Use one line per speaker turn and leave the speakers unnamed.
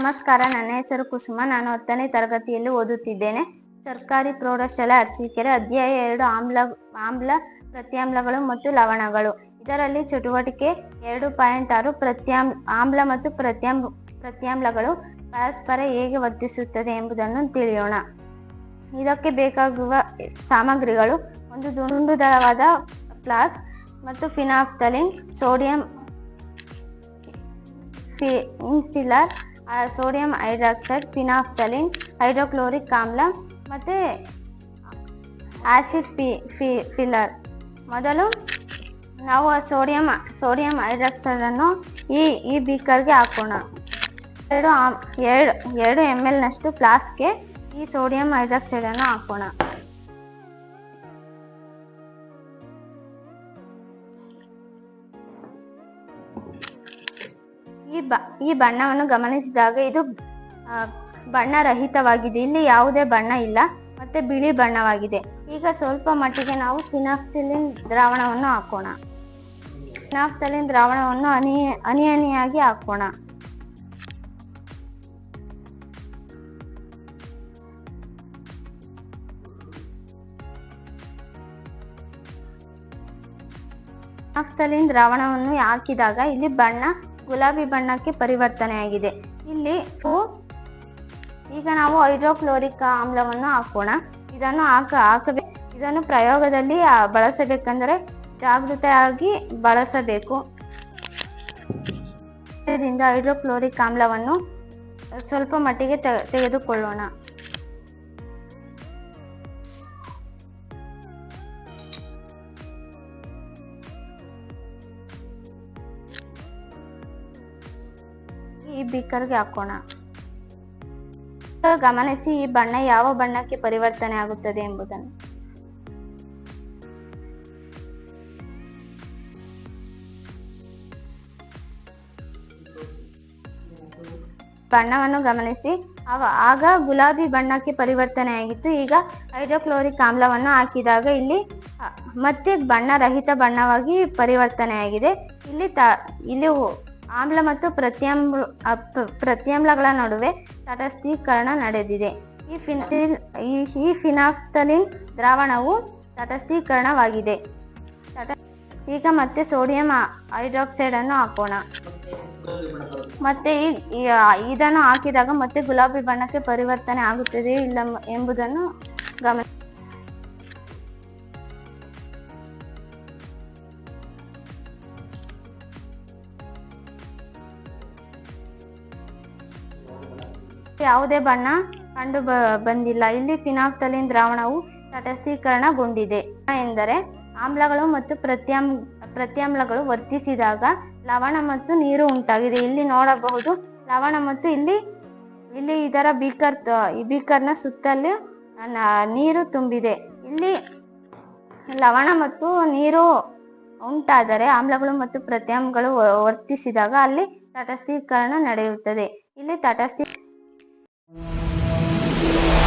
ನಮಸ್ಕಾರ. ನನ್ನ ಹೆಸರು ಕುಸುಮ. ನಾನು ಹತ್ತನೇ ತರಗತಿಯಲ್ಲಿ ಓದುತ್ತಿದ್ದೇನೆ. ಸರ್ಕಾರಿ ಪ್ರೌಢಶಾಲೆ, ಅರಸೀಕೆರೆ, ಅಧ್ಯಾಯ ಎರಡು, ಆಮ್ಲ ಆಮ್ಲ ಪ್ರತ್ಯಾಮ್ಲಗಳು ಮತ್ತು ಲವಣಗಳು. ಇದರಲ್ಲಿ ಚಟುವಟಿಕೆ ಎರಡು ಪಾಯಿಂಟ್ ಆರು ಪ್ರತ್ಯಾಮ್, ಆಮ್ಲ ಮತ್ತು ಪ್ರತ್ಯಾಮ್, ಪ್ರತ್ಯಾಮ್ಲಗಳು ಪರಸ್ಪರ ಹೇಗೆ ವರ್ತಿಸುತ್ತದೆ ಎಂಬುದನ್ನು ತಿಳಿಯೋಣ. ಇದಕ್ಕೆ ಬೇಕಾಗುವ ಸಾಮಗ್ರಿಗಳು ಒಂದು ದುಂಡು ದಳವಾದ ಪ್ಲಾಸ್ ಮತ್ತು ಫಿನಾಕ್ಟಲಿನ್ ಸೋಡಿಯಂ ಇನ್ಫಿಲರ್ ಸೋಡಿಯಂ ಹೈಡ್ರಾಕ್ಸೈಡ್ ಫಿನಾಫ್ತಲಿನ್ ಹೈಡ್ರೋಕ್ಲೋರಿಕ್ ಆಮ್ಲ ಮತ್ತು ಆಸಿಡ್ ಪಿ ಫಿ, ಫಿಲ್ಲರ್. ಮೊದಲು ನಾವು ಸೋಡಿಯಂ ಸೋಡಿಯಂ ಹೈಡ್ರಾಕ್ಸೈಡನ್ನು ಈ ಈ ಬೀಕರ್ಗೆ ಹಾಕೋಣ. ಎರಡು ಎರಡು ಎರಡು ಎಂ ಎಲ್ನಷ್ಟು ಫ್ಲಾಸ್ಕ್ಗೆ ಈ ಸೋಡಿಯಂ ಹೈಡ್ರಾಕ್ಸೈಡನ್ನು ಹಾಕೋಣ. ಈ ಬ, ಈ ಬಣ್ಣವನ್ನು ಗಮನಿಸಿದಾಗ ಇದು ಬಣ್ಣ ರಹಿತವಾಗಿದೆ. ಇಲ್ಲಿ ಯಾವುದೇ ಬಣ್ಣ ಇಲ್ಲ, ಮತ್ತೆ ಬಿಳಿ ಬಣ್ಣವಾಗಿದೆ. ಈಗ ಸ್ವಲ್ಪ ಮಟ್ಟಿಗೆ ನಾವು ಫಿನಾಫ್ತಿಲಿನ್ ದ್ರಾವಣವನ್ನು ಹಾಕೋಣ. ಫಿನಾಫ್ತಲಿನ್ ದ್ರಾವಣವನ್ನು ಅನಿ ಹನಿ ಹನಿಯಾಗಿ ಹಾಕೋಣ. ಫಿನಾಫ್ತಲಿನ್ ದ್ರಾವಣವನ್ನು ಹಾಕಿದಾಗ ಇಲ್ಲಿ ಬಣ್ಣ ಗುಲಾಬಿ ಬಣ್ಣಕ್ಕೆ ಪರಿವರ್ತನೆಯಾಗಿದೆ. ಇಲ್ಲಿ ಈಗ ನಾವು ಹೈಡ್ರೋಕ್ಲೋರಿಕ್ ಆಮ್ಲವನ್ನು ಹಾಕೋಣ. ಇದನ್ನು ಹಾಕ, ಹಾಕಬೇಕು. ಇದನ್ನು ಪ್ರಯೋಗದಲ್ಲಿ ಬಳಸಬೇಕೆಂದರೆ ಜಾಗೃತೆಯಾಗಿ ಬಳಸಬೇಕು. ಇದರಿಂದ ಹೈಡ್ರೋಕ್ಲೋರಿಕ್ ಆಮ್ಲವನ್ನು ಸ್ವಲ್ಪ ಮಟ್ಟಿಗೆ ತೆಗೆದುಕೊಳ್ಳೋಣ. ಈ ಬೀಕರ್ಗೆ ಹಾಕೋಣ. ಗಮನಿಸಿ, ಈ ಬಣ್ಣ ಯಾವ ಬಣ್ಣಕ್ಕೆ ಪರಿವರ್ತನೆ ಆಗುತ್ತದೆ ಎಂಬುದನ್ನು. ಬಣ್ಣವನ್ನು ಗಮನಿಸಿ. ಅವ ಆಗ ಗುಲಾಬಿ ಬಣ್ಣಕ್ಕೆ ಪರಿವರ್ತನೆ ಆಗಿತ್ತು. ಈಗ ಹೈಡ್ರೋಕ್ಲೋರಿಕ್ ಆಮ್ಲವನ್ನು ಹಾಕಿದಾಗ ಇಲ್ಲಿ ಮತ್ತೆ ಬಣ್ಣ ರಹಿತ ಬಣ್ಣವಾಗಿ ಪರಿವರ್ತನೆ ಆಗಿದೆ ಇಲ್ಲಿ ತ, ಇಲ್ಲಿ ಆಮ್ಲ ಮತ್ತು ಪ್ರತ್ಯಾಮ್ಲ ಪ್ರತ್ಯಾಮ್ಲಗಳ ನಡುವೆ ತಟಸ್ಥೀಕರಣ ನಡೆದಿದೆ. ಈ ಫಿನಾಲ್ ಈ ಫಿನಾಫ್ತಲಿನ್ ದ್ರಾವಣವು ತಟಸ್ಥೀಕರಣವಾಗಿದೆ. ತಟ, ಈಗ ಮತ್ತೆ ಸೋಡಿಯಂ ಹೈಡ್ರಾಕ್ಸೈಡ್ ಅನ್ನು ಹಾಕೋಣ. ಮತ್ತೆ ಈ- ಇದನ್ನು ಹಾಕಿದಾಗ ಮತ್ತೆ ಗುಲಾಬಿ ಬಣ್ಣಕ್ಕೆ ಪರಿವರ್ತನೆ ಆಗುತ್ತದೆ ಇಲ್ಲ ಎಂಬುದನ್ನು ಯಾವುದೇ ಬಣ್ಣ ಕಂಡು ಬಂದಿಲ್ಲ. ಇಲ್ಲಿ ಫಿನಾಕ್ಟಲಿನ್ ದ್ರಾವಣವು ತಟಸ್ಥೀಕರಣಗೊಂಡಿದೆ. ಎಂದರೆ ಆಮ್ಲಗಳು ಮತ್ತು ಪ್ರತ್ಯಾಮ್ ಪ್ರತ್ಯಾಮ್ಲಗಳು ವರ್ತಿಸಿದಾಗ ಲವಣ ಮತ್ತು ನೀರು ಉಂಟಾಗಿದೆ. ಇಲ್ಲಿ ನೋಡಬಹುದು ಲವಣ ಮತ್ತು ಇಲ್ಲಿ ಇಲ್ಲಿ ಇದರ ಬೀಕರ್ ಬೀಕರ್ನ ಸುತ್ತಲೂ ನೀರು ತುಂಬಿದೆ. ಇಲ್ಲಿ ಲವಣ ಮತ್ತು ನೀರು ಉಂಟಾದರೆ ಆಮ್ಲಗಳು ಮತ್ತು ಪ್ರತ್ಯಾಮ್ಗಳು ವರ್ತಿಸಿದಾಗ ಅಲ್ಲಿ ತಟಸ್ಥೀಕರಣ ನಡೆಯುತ್ತದೆ. ಇಲ್ಲಿ ತಟಸ್ಥೀ すごい!